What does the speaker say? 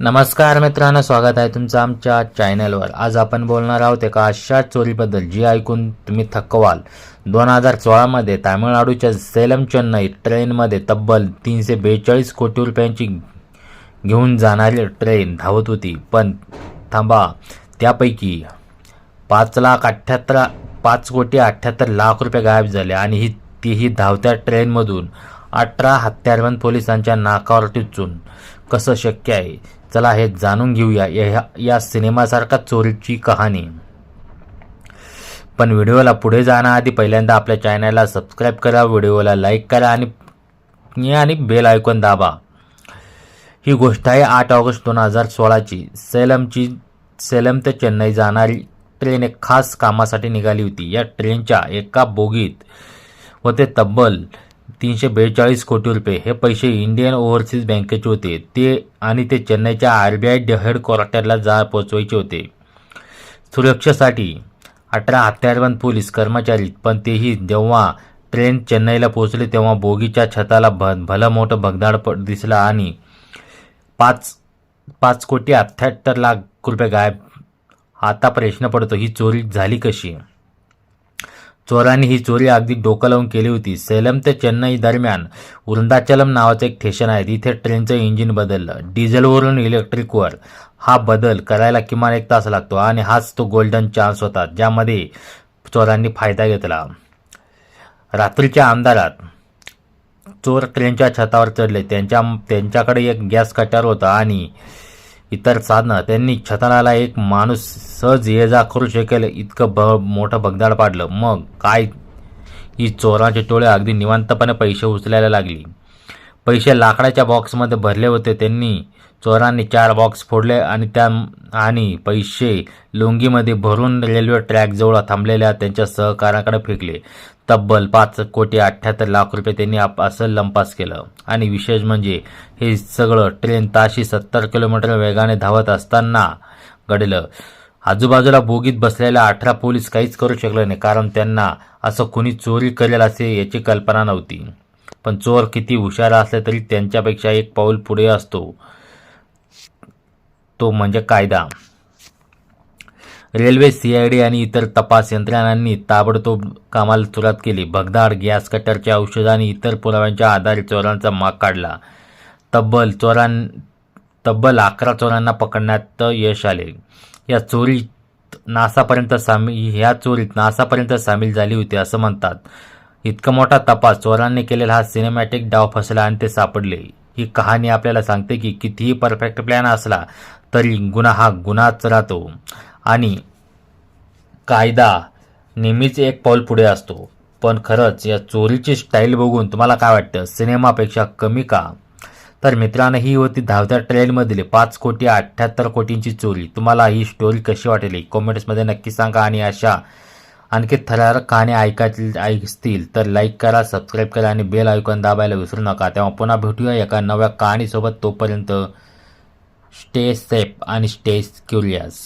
नमस्कार मित्रांनो स्वागत आहे तुमचं आमच्या चॅनलवर आज आपण बोलणार आहोत एका अशा चोरीबद्दल जी ऐकून तुम्ही थकवाल. दोन हजार सोळामध्ये तामिळनाडूच्या सेलम चेन्नई ट्रेनमध्ये तब्बल तीनशे बेचाळीस कोटी रुपयांची घेऊन जाणारी ट्रेन धावत होती. पण थांबा त्यापैकी पाच लाख अठ्ठ्याहत्तर पाच कोटी अठ्ठ्याहत्तर लाख रुपये गायब झाले आणि ही तीही धावत्या ट्रेनमधून अठरा हत्यारबंद पोलिसांच्या नाकावर टिचून. कसं शक्य आहे? चला हे जाणून घेऊया या या सिनेमासारखा चोरीची कहाणी. पण व्हिडिओला पुढे जाण्याआधी पहिल्यांदा आपल्या चॅनलला सबस्क्राईब करा व्हिडिओला लाईक करा आणि आणि बेल आयकॉन दाबा. ही गोष्ट आहे आठ ऑगस्ट दोन हजार सोळाची. सेलमची सेलम ते चेन्नई जाणारी ट्रेन एक खास कामासाठी निघाली होती. या ट्रेनच्या एका बोगीत व ते तब्बल तीनशे बेचाळीस कोटी रुपये हे पैसे इंडियन ओव्हरसीज बँकेचे होते. ते आणि ते चेन्नईच्या आर बी आय हेडक्वार्टरला जा पोचवायचे होते. सुरक्षेसाठी अठरा हत्यारबंद पोलीस कर्मचारी पण तेही जेव्हा ट्रेन चेन्नईला पोहोचले तेव्हा बोगीच्या छताला भ भलं मोठं भगदाड प दिसला आणि पाच पाच कोटी अठ्ठ्याहत्तर लाख रुपये गायब. आता प्रश्न पडतो ही चोरी झाली कशी? चोरांनी ही चोरी अगदी डोकं लावून केली होती. सेलम ते चेन्नई दरम्यान वृंदाचलम नावाचं एक स्टेशन आहे. तिथे ट्रेनचं इंजिन बदललं. डिझेलवरून इलेक्ट्रिकवर हा बदल करायला किमान एक तास लागतो आणि हाच तो गोल्डन चान्स होता ज्यामध्ये चोरांनी फायदा घेतला. रात्रीच्या अंधारात चोर ट्रेनच्या छतावर चढले. त्यांच्या त्यांच्याकडे एक गॅस कटर होता आणि इतर साधनं त्यांनी छतनाला एक माणूस सहज ये जा करू शकेल इतकं ब मोठं भगदाड पाडलं. मग काय? ही चोरांचे टोळे अगदी निवांतपणे पैसे उचलायला लागली. पैसे लाकडाच्या बॉक्समध्ये भरले होते. त्यांनी चोरांनी चार बॉक्स फोडले आणि त्या आणि पैसे लुंगीमध्ये भरून रेल्वे ट्रॅकजवळ थांबलेल्या त्यांच्या सहकाराकडे फेकले. तब्बल पाच कोटी अठ्ठ्याहत्तर लाख रुपये त्यांनी आप असं लंपास केलं. आणि विशेष म्हणजे हे सगळं ट्रेन ताशी सत्तर किलोमीटर वेगाने धावत असताना घडलं. आजूबाजूला बोगीत बसलेल्या अठरा पोलीस काहीच करू शकले नाही कारण त्यांना असं कुणी चोरी करेल असे याची कल्पना नव्हती. पण चोर किती हुशार असले तरी त्यांच्यापेक्षा एक पाऊल पुढे असतो. तो म्हणजे कायदा. रेल्वे सीआयडी आणि इतर तपास यंत्रणांनी ताबडतोब कामाला सुरुवात केली. भगदाड गॅस कटरच्या औषध आणि इतर पुराव्यांच्या आधारे चोरांचा माग काढला. तब्बल चोरां तब्बल अकरा चोरांना पकडण्यात यश आले. या चोरीत नासापर्यंत सामील ह्या चोरीत नासापर्यंत सामील झाली होती असं म्हणतात. इतका मोठा तपास चोरांनी केलेला हा सिनेमॅटिक डाव फसला आणि ते सापडले. ही कहाणी आपल्याला सांगते की कितीही परफेक्ट प्लॅन असला तरी गुन्हा हा गुन्हाच राहतो. आणि कायदा नेहमीच एक पाऊल पुढे असतो. पण खरंच या चोरीची स्टाईल बघून तुम्हाला काय वाटतं? सिनेमापेक्षा कमी का? तर मित्रांनो ही होती धावत्या ट्रेनमधली पाच कोटी अठ्ठ्याहत्तर कोटींची चोरी. तुम्हाला ही स्टोरी कशी वाटली? कॉमेंट्समध्ये नक्की सांगा आणि अशा आणखी थरारक कहाणी ऐकायची ऐकतील तर लाईक करा सबस्क्राईब करा आणि बेल ऐकून दाबायला विसरू नका. तेव्हा पुन्हा भेटूया एका नव्या कहाणीसोबत. तोपर्यंत स्टे सेफ आणि स्टे क्युरियस